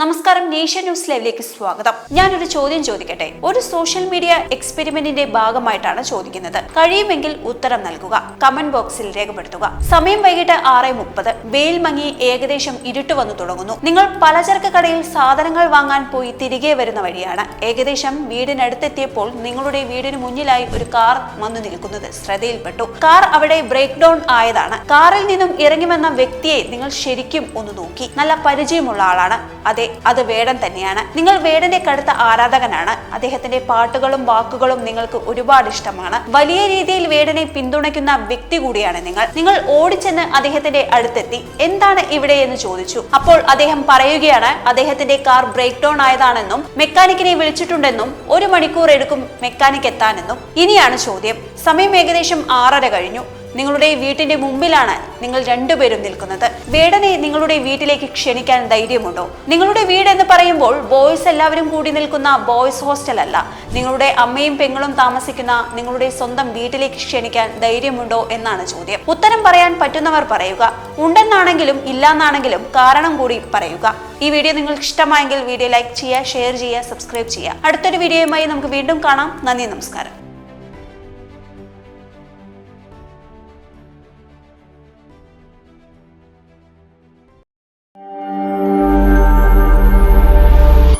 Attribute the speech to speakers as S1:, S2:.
S1: നമസ്കാരം nation news ലൈവിലേക്ക് സ്വാഗതം. ഞാനൊരു ചോദ്യം ചോദിക്കട്ടെ? ഒരു സോഷ്യൽ മീഡിയ എക്സ്പെരിമെന്റിന്റെ ഭാഗമായിട്ടാണ് ചോദിക്കുന്നത്. കഴിയുമെങ്കിൽ ഉത്തരം നൽകുക. കമന്റ് ബോക്സിൽ രേഖപ്പെടുത്തുക. സമയം വൈകിട്ട് ആറ് മുപ്പത്. വെയിൽ മങ്ങി ഏകദേശം ഇരുട്ട് വന്നു തുടങ്ങുന്നു. നിങ്ങൾ പലചരക്ക് കടയിൽ സാധനങ്ങൾ വാങ്ങാൻ പോയി തിരികെ വരുന്ന വഴിയാണ്. ഏകദേശം വീടിനടുത്തെത്തിയപ്പോൾ നിങ്ങളുടെ വീടിന് മുന്നിലായി ഒരു കാർ വന്നു നിൽക്കുന്നത് ശ്രദ്ധയിൽപ്പെട്ടു. കാർ അവിടെ ബ്രേക്ക് ഡൗൺ ആയതാണ്. കാറിൽ നിന്നും ഇറങ്ങി വന്ന വ്യക്തിയെ നിങ്ങൾ ശരിക്കും ഒന്ന് നോക്കി. നല്ല പരിചയമുള്ള ആളാണ്. അതെ അത് വേടൻ തന്നെയാണ്. നിങ്ങൾ വേടന്റെ കടുത്ത ആരാധകനാണ്. അദ്ദേഹത്തിന്റെ പാട്ടുകളും വാക്കുകളും നിങ്ങൾക്ക് ഒരുപാട് ഇഷ്ടമാണ്. വലിയ രീതിയിൽ വേടനെ പിന്തുണയ്ക്കുന്ന വ്യക്തി കൂടിയാണ് നിങ്ങൾ. നിങ്ങൾ ഓടിച്ചെന്ന് അദ്ദേഹത്തിന്റെ അടുത്തെത്തി. എന്താണ് ഇവിടെ എന്ന് ചോദിച്ചു. അപ്പോൾ അദ്ദേഹം പറയുകയാണ് അദ്ദേഹത്തിന്റെ കാർ ബ്രേക്ക് ഡൗൺ ആയതാണെന്നും മെക്കാനിക്കിനെ വിളിച്ചിട്ടുണ്ടെന്നും ഒരു മണിക്കൂർ എടുക്കും മെക്കാനിക് എത്താനെന്നും. ഇനിയാണ് ചോദ്യം. സമയം ഏകദേശം ആറര കഴിഞ്ഞു. നിങ്ങളുടെ വീട്ടിന്റെ മുമ്പിലാണ് നിങ്ങൾ രണ്ടുപേരും നിൽക്കുന്നത്. വേടനെ നിങ്ങളുടെ വീട്ടിലേക്ക് ക്ഷണിക്കാൻ ധൈര്യമുണ്ടോ? നിങ്ങളുടെ വീട് എന്ന് പറയുമ്പോൾ ബോയ്സ് എല്ലാവരും കൂടി നിൽക്കുന്ന ബോയ്സ് ഹോസ്റ്റൽ അല്ല. നിങ്ങളുടെ അമ്മയും പെങ്ങളും താമസിക്കുന്ന നിങ്ങളുടെ സ്വന്തം വീട്ടിലേക്ക് ക്ഷണിക്കാൻ ധൈര്യമുണ്ടോ എന്നാണ് ചോദ്യം. ഉത്തരം പറയാൻ പറ്റുന്നവർ പറയുക. ഉണ്ടെന്നാണെങ്കിലും ഇല്ലാന്നാണെങ്കിലും കാരണം കൂടി പറയുക. ഈ വീഡിയോ നിങ്ങൾക്ക് ഇഷ്ടമായെങ്കിൽ വീഡിയോ ലൈക്ക് ചെയ്യുക ഷെയർ ചെയ്യുക സബ്സ്ക്രൈബ് ചെയ്യുക. അടുത്തൊരു വീഡിയോയുമായി നമുക്ക് വീണ്ടും കാണാം. നന്ദി നമസ്കാരം.